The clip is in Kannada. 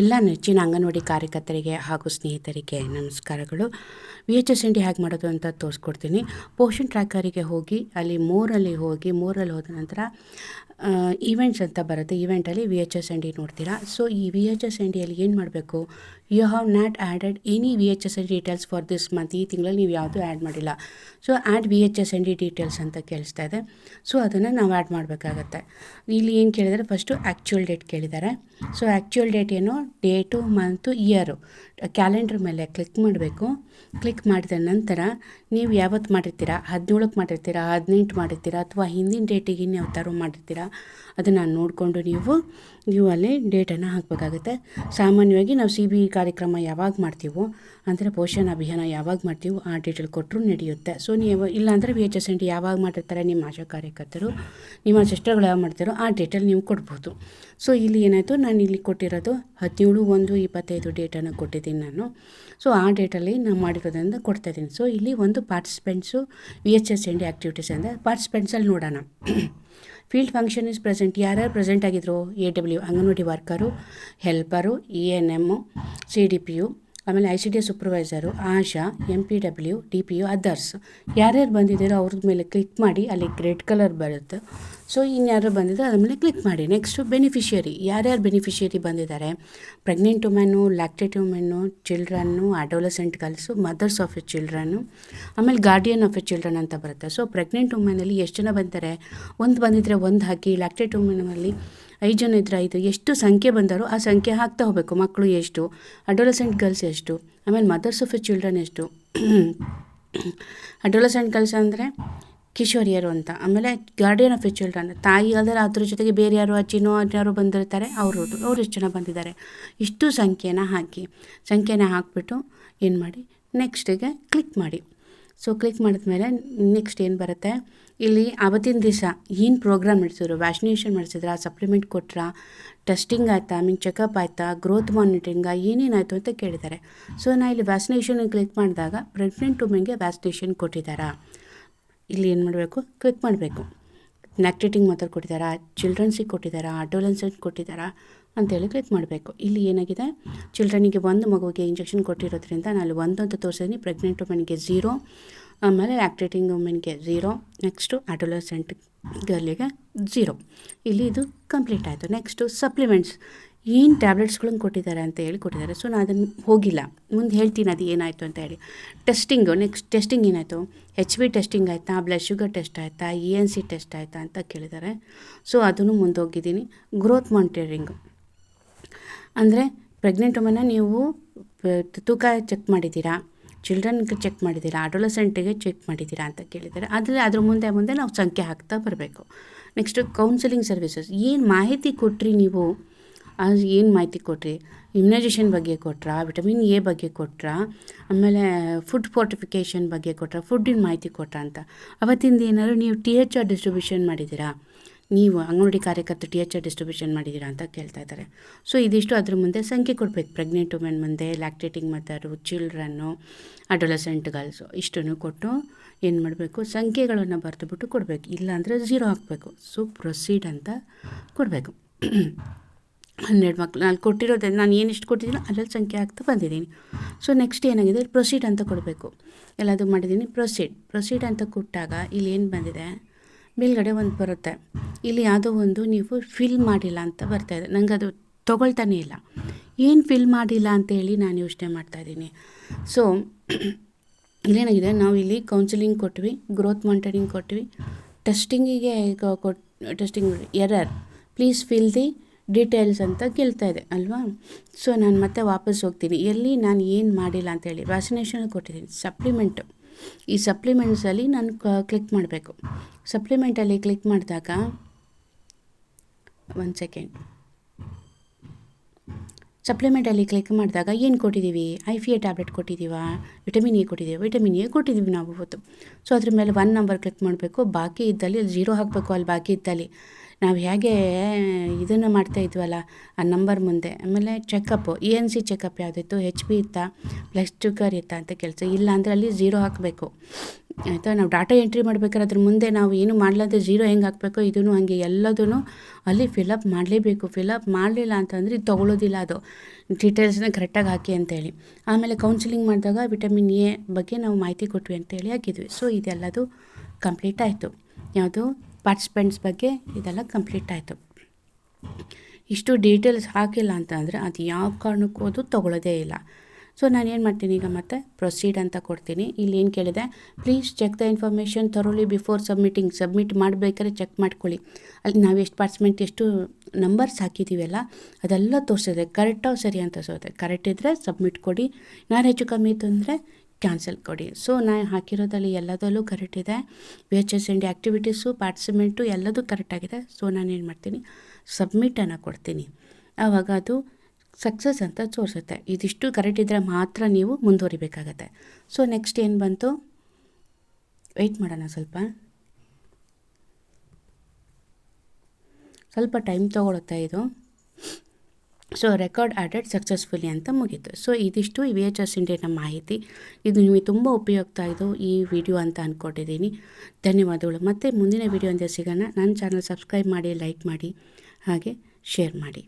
ಎಲ್ಲ ನೆಚ್ಚಿನ ಅಂಗನವಾಡಿ ಕಾರ್ಯಕರ್ತರಿಗೆ ಹಾಗೂ ಸ್ನೇಹಿತರಿಗೆ ನಮಸ್ಕಾರಗಳು. ವಿ ಎಚ್ ಎಸ್ ಎನ್ ಹೇಗೆ ಮಾಡೋದು ಅಂತ ತೋರಿಸ್ಕೊಡ್ತೀನಿ. ಪೋಷನ್ ಟ್ರ್ಯಾಕರಿಗೆ ಹೋಗಿ, ಅಲ್ಲಿ ಮೋರಲ್ಲಿ ಹೋಗಿ, ಮೋರಲ್ಲಿ ಹೋದ ನಂತರ ಈವೆಂಟ್ಸ್ ಅಂತ ಬರುತ್ತೆ. ಈವೆಂಟಲ್ಲಿ ವಿ ಎಚ್ ಎಸ್ ಎನ್ ನೋಡ್ತೀರಾ. ಸೊ ಈ ವಿ ಎಚ್ ಎಸ್ ಎನ್ ಡಿಯಲ್ಲಿ ಏನು ಮಾಡಬೇಕು? You have not added any V H S N details for this month ಈ ತಿಂಗಳಲ್ಲಿ ನೀವು ಯಾವುದೂ ಆ್ಯಡ್ ಮಾಡಿಲ್ಲ. So add V H S N D details ಅಂತ ಕೇಳಿಸ್ತಾ ಇದೆ. ಸೊ ಅದನ್ನು ನಾವು ಆ್ಯಡ್ ಮಾಡಬೇಕಾಗತ್ತೆ. ಇಲ್ಲಿ ಏನು ಕೇಳಿದರೆ? ಫಸ್ಟು ಆ್ಯಕ್ಚುಯಲ್ ಡೇಟ್ ಕೇಳಿದ್ದಾರೆ ಸೊ ಆ್ಯಕ್ಚುಯಲ್ ಡೇಟ್ ಏನು? Date month year. ಕ್ಯಾಲೆಂಡ್ರ್ ಮೇಲೆ ಕ್ಲಿಕ್ ಮಾಡಬೇಕು. ಕ್ಲಿಕ್ ಮಾಡಿದ ನಂತರ ನೀವು ಯಾವತ್ತು ಮಾಡಿರ್ತೀರಾ? ಹದಿನೇಳಕ್ಕೆ ಮಾಡಿರ್ತೀರಾ? ಹದಿನೆಂಟು ಮಾಡಿರ್ತೀರಾ? ಅಥವಾ ಹಿಂದಿನ ಡೇಟಿಗೆ ಇನ್ಯಾವ ಥರ ಮಾಡಿರ್ತೀರಾ? ಅದನ್ನು ನೋಡಿಕೊಂಡು ನೀವು ನೀವು ಅಲ್ಲಿ ಡೇಟನ್ನು ಹಾಕಬೇಕಾಗುತ್ತೆ. ಸಾಮಾನ್ಯವಾಗಿ ನಾವು ಸಿ ಬಿ ಕಾರ್ಯಕ್ರಮ ಯಾವಾಗ ಮಾಡ್ತೀವೋ ಅಂದರೆ ಪೋಷಣ ಅಭಿಯಾನ ಯಾವಾಗ ಮಾಡ್ತೀವೋ ಆ ಡೇಟಲ್ಲಿ ಕೊಟ್ಟರು ನಡೆಯುತ್ತೆ. ಸೊ ನೀವು ಇಲ್ಲಾಂದರೆ V H S N D ಯಾವಾಗ ಮಾಡಿರ್ತಾರೆ, ನಿಮ್ಮ ಆಶಾ ಕಾರ್ಯಕರ್ತರು, ನಿಮ್ಮ ಸಿಸ್ಟರ್ಗಳು ಯಾವಾಗ ಮಾಡ್ತಾರೋ ಆ ಡೇಟಲ್ಲಿ ನೀವು ಕೊಡ್ಬೋದು. ಸೊ ಇಲ್ಲಿ ಏನಾಯಿತು, ನಾನು ಇಲ್ಲಿ ಕೊಟ್ಟಿರೋದು ಹದಿನೇಳು ಒಂದು ಇಪ್ಪತ್ತೈದು ಡೇಟನ್ನು ಕೊಟ್ಟಿದ್ದೀನಿ ನಾನು. ಸೊ ಆ ಡೇಟಲ್ಲಿ ನಾನು ಮಾಡಿರೋದ್ರಿಂದ ಕೊಡ್ತಾಯಿದ್ದೀನಿ ಸೊ ಇಲ್ಲಿ ಒಂದು participants V H S N D activities ಅಂದರೆ ಪಾರ್ಟಿಸಿಪೆಂಟ್ಸಲ್ಲಿ ನೋಡೋಣ. ಫೀಲ್ಡ್ ಫಂಕ್ಷನ್ ಇಸ್ ಪ್ರೆಸೆಂಟ್ ಯಾರ್ಯಾರು ಪ್ರೆಸೆಂಟ್ ಆಗಿದ್ರು A W anganwadi worker helper E N M C D P U ಆಮೇಲೆ I C D S supervisor Asha M P W, D P U others ಯಾರ್ಯಾರು ಬಂದಿದ್ದೀರೋ ಅವ್ರ ಮೇಲೆ ಕ್ಲಿಕ್ ಮಾಡಿ ಅಲ್ಲಿ ರೆಡ್ ಕಲರ್ ಬರುತ್ತೆ. ಸೊ ಇನ್ಯಾರು ಬಂದಿದ್ದರೆ ಅದ್ರ ಮೇಲೆ ಕ್ಲಿಕ್ ಮಾಡಿ. ನೆಕ್ಸ್ಟು ಬೆನಿಫಿಷಿಯರಿ ಯಾರ್ಯಾರು ಬೆನಿಫಿಷಿಯರಿ ಬಂದಿದ್ದಾರೆ? Pregnant women lactate women children adolescent girls mothers of a children ಆಮೇಲೆ ಗಾರ್ಡಿಯನ್ ಆಫ್ ಎ ಚಿಲ್ಡ್ರನ್ ಅಂತ ಬರುತ್ತೆ. ಸೊ ಪ್ರೆಗ್ನೆಂಟ್ ವುಮೆನಲ್ಲಿ ಎಷ್ಟು ಜನ ಬಂದಿದ್ದಾರೆ ಒಂದು ಬಂದಿದ್ದರೆ ಒಂದು ಹಾಕಿ ಲ್ಯಾಕ್ಟೇಟ್ ವುಮೆನಲ್ಲಿ ಐದು ಜನ ಇದ್ರೆ ಐದು. ಎಷ್ಟು ಸಂಖ್ಯೆ ಬಂದಾರೋ ಆ ಸಂಖ್ಯೆ ಹಾಕ್ತಾ ಹೋಗಬೇಕು. ಮಕ್ಕಳು ಎಷ್ಟು? ಅಡೋಲಸೆಂಟ್ ಗರ್ಲ್ಸ್ ಎಷ್ಟು? ಆಮೇಲೆ ಮದರ್ಸ್ ಆಫ್ ಎ ಚಿಲ್ಡ್ರನ್ ಎಷ್ಟು? ಅಡೋಲಸೆಂಟ್ ಗರ್ಲ್ಸ್ ಅಂದರೆ ಕಿಶೋರಿಯರು ಅಂತ. ಆಮೇಲೆ ಗಾರ್ಡಿಯನ್ ಆಫ್ ಎ ಚಿಲ್ಡ್ರನ್ ತಾಯಿ ಅಲ್ಲದೆ ಅದ್ರ ಜೊತೆಗೆ ಬೇರೆ ಯಾರು ಅಜ್ಜಿನೋ ಯಾರು ಬಂದಿರ್ತಾರೆ. ಅವರು ಅವ್ರು ಎಷ್ಟು ಜನ ಬಂದಿದ್ದಾರೆ? ಇಷ್ಟು ಸಂಖ್ಯೆನ ಹಾಕಿ, ಸಂಖ್ಯೆನ ಹಾಕಿಬಿಟ್ಟು ಏನು ಮಾಡಿ ನೆಕ್ಸ್ಟಿಗೆ ಕ್ಲಿಕ್ ಮಾಡಿ. ಸೊ ಕ್ಲಿಕ್ ಮಾಡಿದ ಮೇಲೆ ನೆಕ್ಸ್ಟ್ ಏನು ಬರುತ್ತೆ? ಇಲ್ಲಿ ಆವತ್ತಿನ ದಿವಸ ಏನು ಪ್ರೋಗ್ರಾಮ್ ನಡೆಸಿದ್ರು? ವ್ಯಾಕ್ಸಿನೇಷನ್ ಮಾಡಿಸಿದ್ರಾ? ಸಪ್ಲಿಮೆಂಟ್ ಕೊಟ್ರಾ? ಟೆಸ್ಟಿಂಗ್ ಆಯಿತಾ? ಮೀನ್ ಚೆಕಪ್ ಆಯಿತಾ? ಗ್ರೋತ್ ಮಾನಿಟ್ರಿಂಗ ಏನೇನಾಯಿತು ಅಂತ ಕೇಳಿದ್ದಾರೆ. ಸೊ ನಾ ಇಲ್ಲಿ ವ್ಯಾಕ್ಸಿನೇಷನ್ ಕ್ಲಿಕ್ ಮಾಡಿದಾಗ ಪ್ರೆಗ್ನೆಂಟ್ ವುಮೆನ್ಗೆ ವ್ಯಾಕ್ಸಿನೇಷನ್ ಕೊಟ್ಟಿದ್ದಾರಾ? ಇಲ್ಲಿ ಏನು ಮಾಡಬೇಕು? ಕ್ಲಿಕ್ ಮಾಡಬೇಕು. ನ್ಯಾಕ್ಟೇಟಿಂಗ್ ಮಾತ್ರ ಕೊಟ್ಟಿದ್ದಾರಾ? ಚಿಲ್ಡ್ರನ್ಸಿಗೆ ಕೊಟ್ಟಿದ್ದಾರಾ? ಅಡೋಲೆನ್ಸೆಂಟ್ ಕೊಟ್ಟಿದ್ದಾರಾ? ಅಂತೇಳಿ ಕ್ಲಿಕ್ ಮಾಡಬೇಕು. ಇಲ್ಲಿ ಏನಾಗಿದೆ? ಚಿಲ್ಡ್ರನಿಗೆ ಒಂದು ಮಗುವಿಗೆ ಇಂಜೆಕ್ಷನ್ ಕೊಟ್ಟಿರೋದ್ರಿಂದ ನಾನು ಒಂದು ಅಂತ ತೋರಿಸಿದ್ದೀನಿ ಪ್ರೆಗ್ನೆಂಟ್ ವುಮೆನ್ಗೆ ಝೀರೋ ಆಮೇಲೆ ಲ್ಯಾಕ್ಟೇಟಿಂಗ್ ವುಮೆನ್ಗೆ ಝೀರೋ ನೆಕ್ಸ್ಟು ಅಡೋಲೆಸೆಂಟ್ ಗರ್ಲಿಗೆ ಝೀರೋ ಇಲ್ಲಿ ಇದು ಕಂಪ್ಲೀಟ್ ಆಯಿತು. ನೆಕ್ಸ್ಟು ಸಪ್ಲಿಮೆಂಟ್ಸ್ ಏನು ಟ್ಯಾಬ್ಲೆಟ್ಸ್ಗಳನ್ನು ಕೊಟ್ಟಿದ್ದಾರೆ ಅಂತ ಹೇಳಿ ಕೊಟ್ಟಿದ್ದಾರೆ. ಸೊ ನಾನು ಅದನ್ನು ಹೋಗಿಲ್ಲ. ಮುಂದೆ ಹೇಳ್ತೀನಿ ಅದು ಏನಾಯಿತು ಅಂತ ಹೇಳಿ. ಟೆಸ್ಟಿಂಗು ನೆಕ್ಸ್ಟ್ ಟೆಸ್ಟಿಂಗ್ ಏನಾಯಿತು? ಹೆಚ್ ಬಿ ಟೆಸ್ಟಿಂಗ್ ಆಯಿತಾ? ಬ್ಲಡ್ ಶುಗರ್ ಟೆಸ್ಟ್ ಆಯಿತಾ? ಇ ಎನ್ ಸಿ ಟೆಸ್ಟ್ ಆಯಿತಾ ಅಂತ ಕೇಳಿದ್ದಾರೆ. ಸೊ ಅದನ್ನು ಮುಂದೆ ಹೋಗಿದ್ದೀನಿ. ಗ್ರೋತ್ ಮಾನಿಟರಿಂಗು ಅಂದರೆ ಪ್ರೆಗ್ನೆಂಟ್ ವುಮನ್ನ ನೀವು ತೂಕ ಚೆಕ್ ಮಾಡಿದ್ದೀರಾ? ಚಿಲ್ಡ್ರನ್ಗೆ ಚೆಕ್ ಮಾಡಿದ್ದೀರಾ? ಅಡೋಲಸೆಂಟಿಗೆ ಚೆಕ್ ಮಾಡಿದ್ದೀರಾ ಅಂತ ಕೇಳಿದ್ದಾರೆ. ಆದರೆ ಅದ್ರ ಮುಂದೆ ಮುಂದೆ ನಾವು ಸಂಖ್ಯೆ ಹಾಕ್ತಾ ಬರಬೇಕು. ನೆಕ್ಸ್ಟು ಕೌನ್ಸಿಲಿಂಗ್ ಸರ್ವಿಸಸ್ ಏನು ಮಾಹಿತಿ ಕೊಟ್ರಿ ನೀವು? ಏನು ಮಾಹಿತಿ ಕೊಟ್ರಿ? ಇಮ್ಯುನೈಜೇಷನ್ ಬಗ್ಗೆ ಕೊಟ್ರಾ? ವಿಟಮಿನ್ ಎ ಬಗ್ಗೆ ಕೊಟ್ರಾ? ಆಮೇಲೆ ಫುಡ್ ಫೋರ್ಟಿಫಿಕೇಷನ್ ಬಗ್ಗೆ ಕೊಟ್ರಾ? ಫುಡ್ಡಿನ ಮಾಹಿತಿ ಕೊಟ್ರಾ ಅಂತ. ಅವತ್ತಿಂದ ಏನಾದರೂ ನೀವು ಟಿ ಎಚ್ ಆರ್ ಡಿಸ್ಟ್ರಿಬ್ಯೂಷನ್ ಮಾಡಿದ್ದೀರಾ? ನೀವು ಅಂಗನವಾಡಿ ಕಾರ್ಯಕರ್ತರು ಟಿ ಎಚ್ ಆರ್ ಡಿಸ್ಟ್ರಿಬ್ಯೂಷನ್ ಮಾಡಿದ್ದೀರಾ ಅಂತ ಕೇಳ್ತಾ ಇದ್ದಾರೆ. ಸೊ ಇದಿಷ್ಟು ಅದ್ರ ಮುಂದೆ ಸಂಖ್ಯೆ ಕೊಡಬೇಕು. ಪ್ರೆಗ್ನೆಂಟ್ ವುಮೆನ್ ಮುಂದೆ lactating mother children adolescent girls ಇಷ್ಟನ್ನು ಕೊಟ್ಟು ಏನು ಮಾಡಬೇಕು? ಸಂಖ್ಯೆಗಳನ್ನು ಬರೆದುಬಿಟ್ಟು ಕೊಡಬೇಕು. ಇಲ್ಲಾಂದರೆ ಝೀರೋ ಹಾಕಬೇಕು. ಸೊ ಪ್ರೊಸೀಡ್ ಅಂತ ಕೊಡಬೇಕು. ಹನ್ನೆರಡು ಮಕ್ಳು, ನಾನು ಕೊಟ್ಟಿರೋದೇ, ನಾನು ಏನು ಕೊಟ್ಟಿದ್ದೀನೋ ಅದ್ರಲ್ಲಿ ಸಂಖ್ಯೆ ಹಾಕ್ತಾ ಬಂದಿದ್ದೀನಿ. ಸೊ ನೆಕ್ಸ್ಟ್ ಏನಾಗಿದೆ? ಪ್ರೊಸೀಡ್ ಅಂತ ಕೊಡಬೇಕು. ಎಲ್ಲದು ಮಾಡಿದ್ದೀನಿ. ಪ್ರೊಸೀಡ್ ಪ್ರೊಸೀಡ್ ಅಂತ ಕೊಟ್ಟಾಗ ಇಲ್ಲಿ ಏನು ಬಂದಿದೆ? ಮೇಲ್ಗಡೆ ಒಂದು ಬರುತ್ತೆ. ಇಲ್ಲಿ ಯಾವುದೋ ಒಂದು ನೀವು ಫಿಲ್ ಮಾಡಿಲ್ಲ ಅಂತ ಬರ್ತಾಯಿದೆ ನನಗೆ ಅದು ತೊಗೊಳ್ತಾನೇ ಇಲ್ಲ. ಏನು ಫಿಲ್ ಮಾಡಿಲ್ಲ ಅಂತೇಳಿ ನಾನು ಯೋಚನೆ ಮಾಡ್ತಾಯಿದ್ದೀನಿ ಸೊ ಇಲ್ಲೇನಾಗಿದೆ? ನಾವು ಇಲ್ಲಿ ಕೌನ್ಸಿಲಿಂಗ್ ಕೊಟ್ವಿ ಗ್ರೋತ್ ಮಾನಿಟರಿಂಗ್ ಕೊಟ್ವಿ. ಟೆಸ್ಟಿಂಗಿಗೆ ಕೊಟ್ testing error please fill the details ಅಂತ ಕೇಳ್ತಾ ಇದೆ, ಅಲ್ವಾ? ಸೊ ನಾನು ಮತ್ತೆ ವಾಪಸ್ ಹೋಗ್ತೀನಿ. ಎಲ್ಲಿ ನಾನು ಏನು ಮಾಡಿಲ್ಲ ಅಂತೇಳಿ ವ್ಯಾಕ್ಸಿನೇಷನ್ ಕೊಟ್ಟಿದ್ದೀನಿ ಸಪ್ಲಿಮೆಂಟು ಈ ಸಪ್ಲಿಮೆಂಟ್ಸಲ್ಲಿ ನಾನು ಕ್ಲಿಕ್ ಮಾಡಬೇಕು. ಸಪ್ಲಿಮೆಂಟಲ್ಲಿ ಕ್ಲಿಕ್ ಮಾಡಿದಾಗ ಒನ್ ಸೆಕೆಂಡ್ ಸಪ್ಲಿಮೆಂಟಲ್ಲಿ ಕ್ಲಿಕ್ ಮಾಡಿದಾಗ ಏನು ಕೊಟ್ಟಿದ್ದೀವಿ? ಐ ಫಿ ಎ ಟ್ಯಾಬ್ಲೆಟ್ ಕೊಟ್ಟಿದ್ದೀವಾ? ವಿಟಮಿನ್ ಎ ಕೊಟ್ಟಿದ್ದೀವಿ? ವಿಟಮಿನ್ ಎ ಕೊಟ್ಟಿದ್ದೀವಿ ನಾವು ಇವತ್ತು. ಸೊ ಅದ್ರ ಮೇಲೆ ಒನ್ ನಂಬರ್ ಕ್ಲಿಕ್ ಮಾಡಬೇಕು. ಬಾಕಿ ಇದ್ದಲ್ಲಿ ಜೀರೋ ಹಾಕಬೇಕು, ಅಲ್ಲಿ ಬಾಕಿ ಇದ್ದಲ್ಲಿ. ನಾವು ಹೇಗೆ ಇದನ್ನು ಮಾಡ್ತಾ ಇದ್ವಲ್ಲ ಆ ನಂಬರ್ ಮುಂದೆ. ಆಮೇಲೆ checkup E N C checkup ಯಾವುದಿತ್ತು? H P ಇತ್ತಾ? ಪ್ಲಸ್ ಶುಗರ್ ಇತ್ತಾ ಅಂತ ಕೆಲಸ ಇಲ್ಲ ಅಂದರೆ ಅಲ್ಲಿ ಝೀರೋ ಹಾಕಬೇಕು. ಆಯಿತಾ? ನಾವು ಡಾಟಾ ಎಂಟ್ರಿ ಮಾಡ್ಬೇಕಾದ್ರೆ ಅದ್ರ ಮುಂದೆ ನಾವು ಏನು ಮಾಡಲಾರ್ದೆ ಝೀರೋ ಹೆಂಗೆ ಹಾಕಬೇಕು ಇದೂ ಹಾಗೆ ಎಲ್ಲದೂ ಅಲ್ಲಿ ಫಿಲಪ್ ಮಾಡಲೇಬೇಕು. ಫಿಲಪ್ ಮಾಡಲಿಲ್ಲ ಅಂತಂದರೆ ಇದು ತೊಗೊಳೋದಿಲ್ಲ ಅದು. ಡೀಟೇಲ್ಸ್ನ ಕರೆಕ್ಟಾಗಿ ಹಾಕಿ ಅಂತೇಳಿ ಆಮೇಲೆ ಕೌನ್ಸಿಲಿಂಗ್ ಮಾಡಿದಾಗ ವಿಟಮಿನ್ ಎ ಬಗ್ಗೆ ನಾವು ಮಾಹಿತಿ ಕೊಟ್ವಿ ಅಂತೇಳಿ ಹಾಕಿದ್ವಿ. ಸೊ ಇದೆಲ್ಲದು ಕಂಪ್ಲೀಟ್ ಆಯಿತು. ಯಾವುದು? ಪಾರ್ಟಿಸಿಪೆಂಟ್ಸ್ ಬಗ್ಗೆ ಇದೆಲ್ಲ ಕಂಪ್ಲೀಟ್ ಆಯಿತು. ಇಷ್ಟು ಡೀಟೇಲ್ಸ್ ಹಾಕಿಲ್ಲ ಅಂತ ಅಂದರೆ ಅದು ಯಾವ ಕಾರಣಕ್ಕೂ ಅದು ತೊಗೊಳ್ಳೋದೇ ಇಲ್ಲ. ಸೊ ನಾನು ಏನು ಮಾಡ್ತೀನಿ ಈಗ ಮತ್ತೆ ಪ್ರೊಸೀಡ್ ಅಂತ ಕೊಡ್ತೀನಿ. ಇಲ್ಲಿ ಏನು ಕೇಳಿದೆ? Please check the information thoroughly before submitting submit ಮಾಡಬೇಕಾದ್ರೆ ಚೆಕ್ ಮಾಡ್ಕೊಳ್ಳಿ. ಅಲ್ಲಿ ನಾವು ಎಷ್ಟು ಪಾರ್ಟಿಸಿಪೆಂಟ್ ಎಷ್ಟು ನಂಬರ್ಸ್ ಹಾಕಿದ್ದೀವಲ್ಲ ಅದೆಲ್ಲ ತೋರಿಸಿದೆ. ಕರೆಕ್ಟಾಗಿ ಸರಿ ಅಂತ ಸೋದೆ ಕರೆಕ್ಟ್ ಇದ್ದರೆ ಸಬ್ಮಿಟ್ ಕೊಡಿ. ನಾನು ಹೆಚ್ಚು ಕಮ್ಮಿ ಇತ್ತು ಅಂದರೆ ಕ್ಯಾನ್ಸಲ್ ಕೊಡಿ. ಸೊ, ನಾನು ಹಾಕಿರೋದಲ್ಲಿ ಎಲ್ಲದರಲ್ಲೂ ಕರೆಕ್ಟ್ ಇದೆ. V H S N D activities participants ಎಲ್ಲದೂ ಕರೆಕ್ಟಾಗಿದೆ ಸೊ, ನಾನು ಏನು ಮಾಡ್ತೀನಿ? ಸಬ್ಮಿಟನ್ನು ಕೊಡ್ತೀನಿ. ಆವಾಗ ಅದು ಸಕ್ಸಸ್ ಅಂತ ತೋರಿಸುತ್ತೆ. ಇದಿಷ್ಟು ಕರೆಕ್ಟ್ ಇದ್ದರೆ ಮಾತ್ರ ನೀವು ಮುಂದುವರಿಬೇಕಾಗತ್ತೆ. ಸೊ ನೆಕ್ಸ್ಟ್ ಏನು ಬಂತು? ವೆಯ್ಟ್ ಮಾಡೋಣ ಸ್ವಲ್ಪ. ಸ್ವಲ್ಪ ಟೈಮ್ ತೊಗೊಳುತ್ತೆ ಇದು. ಸೊ ರೆಕಾರ್ಡ್ ಆಡೆಡ್ ಸಕ್ಸಸ್ಫುಲಿ ಅಂತ ಮುಗೀತು. ಸೊ ಇದಿಷ್ಟು ವಿ ಎಚ್ ಎಸ್ ಇಂಡಿಯಾನ ಮಾಹಿತಿ. ಇದು ನಿಮಗೆ ತುಂಬ ಉಪಯುಕ್ತ ಆಯಿತು ಈ ವಿಡಿಯೋ ಅಂತ ಅಂದ್ಕೊಂಡಿದ್ದೀನಿ ಧನ್ಯವಾದಗಳು. ಮತ್ತು ಮುಂದಿನ ವಿಡಿಯೋ ಅಂತ ಸಿಗೋಣ. ನನ್ನ ಚಾನಲ್ ಸಬ್ಸ್ಕ್ರೈಬ್ ಮಾಡಿ, ಲೈಕ್ ಮಾಡಿ, ಹಾಗೆ ಶೇರ್ ಮಾಡಿ.